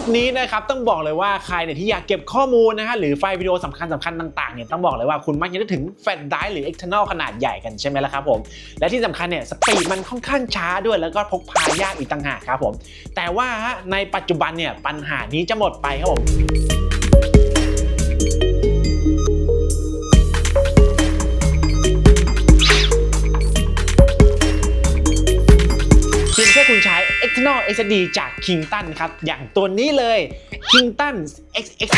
คนี้นะครับต้องบอกเลยว่าใครเนี่ยที่อยากเก็บข้อมูลนะฮะหรือไฟล์วิดีโอสำคัญสำคัญต่างๆเนี่ยต้องบอกเลยว่าคุณมักจะนึกถึงแฟลชไดรฟ์หรือ external ขนาดใหญ่กันใช่ไหมล่ะครับผม และที่สำคัญเนี่ยสปีดมันค่อนข้างช้าด้วยแล้วก็พกพายากอีกต่างหากครับผม แต่ว่าในปัจจุบันเนี่ยปัญหานี้จะหมดไปครับผมเพียงแค่คุณใช้ external SSD จาก Kington ครับ อย่างตัวนี้เลย Kington XX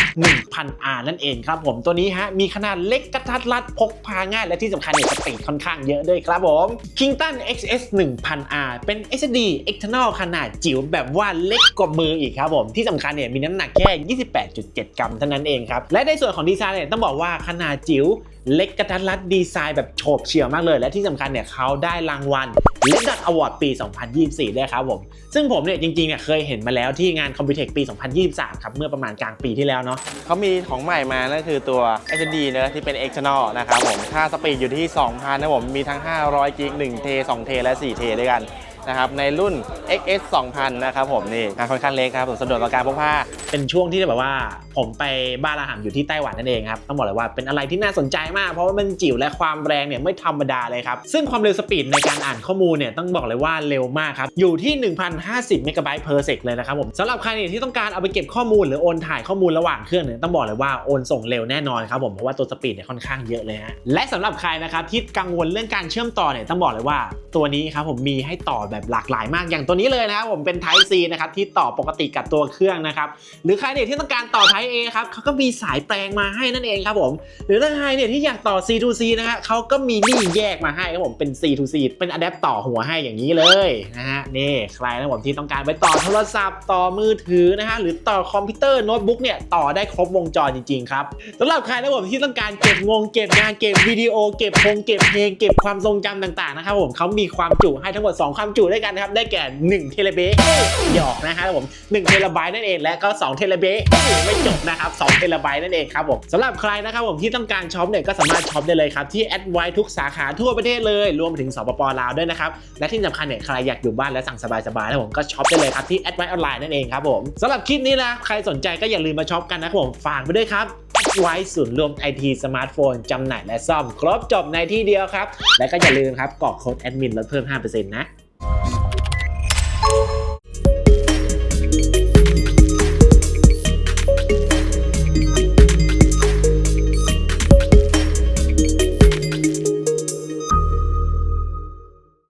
1000R นั่นเองครับผมตัวนี้ฮะ มีขนาดเล็กกระทัดรัดพกพาง่าย และที่สำคัญเนี่ยสปีดค่อนข้างเยอะด้วยครับผม Kington XS 1000R เป็น SSD external ขนาดจิ๋วแบบว่าเล็กกว่ามืออีกครับผมที่สำคัญเนี่ยมีน้ำหนักแค่ 28.7 กรัมเท่านั้นเองครับ และในส่วนของดีไซน์เนี่ยต้องบอกว่าขนาดจิ๋วเล็กกระทัดรัดดีไซน์แบบโฉบเฉี่ยวมากเลย และที่สำคัญเนี่ยเขาได้รางวัลเลดดัตอวอร์ดปี 2024 ด้วยครับผมซึ่งผมเนี่ยจริงๆเนี่ยเคยเห็นมาแล้วที่งานคอมพิวเทคปี 2023 ครับเมื่อประมาณกลางปีที่แล้วเนาะ เขามีของใหม่มานั่นคือตัว SSD เนอะที่เป็น external นะครับผมค่าสปีดอยู่ที่ 2,000 นะผม มีทั้ง 500 กิก 1 เท 2 เท และ 4 เทด้วยกัน นะครับในรุ่น XS 2000 นะครับผมนี่งานค่อนข้างเล็กครับผมสะดวกต่อการพกพาเป็นช่วงที่แบบว่าผมไปบ้านอาหารอยู่ที่ไต้หวันนั่นเองครับต้องบอกเลยว่าเป็นอะไรที่น่าสนใจมาก เพราะว่ามันจิ๋วและความแรงเนี่ยไม่ธรรมดาเลยครับ ซึ่งความเร็วสปีดในการอ่านข้อมูลเนี่ยต้องบอกเลยว่าเร็วมากครับ อยู่ที่ 1,050เมกะไบต์ per sec เลยนะครับผมสำหรับใครเนี่ยที่ต้องการเอาไปเก็บข้อมูลหรือโอนถ่ายข้อมูลระหว่างเครื่องเนี่ยต้องบอกเลยว่าโอนส่งเร็วแน่นอนครับผมเพราะว่าตัวสปีดเนี่ยค่อนข้างเยอะเลยฮะและสำหรับใครนะครับที่กังวลเรื่องการเชื่อมต่อเนี่ยต้องบอกเลยว่าตัวนี้ครับผมมีให้ต่อแบบหลากหลายมากอย่างตัวนี้เลยนะครับผมเป็น Type C นะครับที่ต่อปกติกับตัวเครื่องนะครับหรือใครเนี่ยที่ต้องการต่อ Type A ครับเขาก็มีสายแปลงมาให้นั่นเองครับผมหรือถ้าใครเนี่ยที่อยากต่อ C to C นะฮะเขาก็มีนี่แยกมาให้ครับผมเป็น C to C เป็นอะแดปต่อหัวให้อย่างนี้เลยนะฮะนี่ใครนะผมที่ต้องการไปต่อโทรศัพท์ต่อมือถือนะฮะหรือต่อคอมพิวเตอร์โน้ตบุ๊กเนี่ยต่อได้ครบวงจรจริงๆครับสำหรับใครนะผมที่ต้องการเก็บงงเก็บงานเก็บวิดีโอเก็บพงเก็บเพลงเก็บความทรงจำต่างๆนะครับผมเขามีความจุให้ทั้งหมด 2 ความจุด้วยกันนะครับ ได้แก่ 1 เทเลเบตหยอกนะฮะผม1เทเลไบต์นั่นเองและก็ 2 เทเลเบตไม่จบนะครับ2เทเลไบต์นั่นเองครับผมสำหรับใครนะครับผมที่ต้องการช็อปเนี่ยก็สามารถช็อปได้เลยครับที่แอดไวทุกสาขาทั่วประเทศเลย รวมไปถึงสปปลาวด้วยนะครับและที่สำคัญเนี่ยใครอยากอยู่บ้านและสั่งสบายๆนะผมก็ช็อปได้เลยครับที่แอดไวออนไลน์นั่นเองครับผมสำหรับคลิปนี้นะใครสนใจก็อย่าลืมมาช็อปกันนะครับผมฝากไปด้วยครับไว้ศูนย์รวมไอทีสมาร์ทโฟนจำหน่ายและซ่อม ครบจบในที่เดียวครับ และก็อย่าลืมครับกรอกโค้ดแอดมินลดเพิ่ม 5%นะ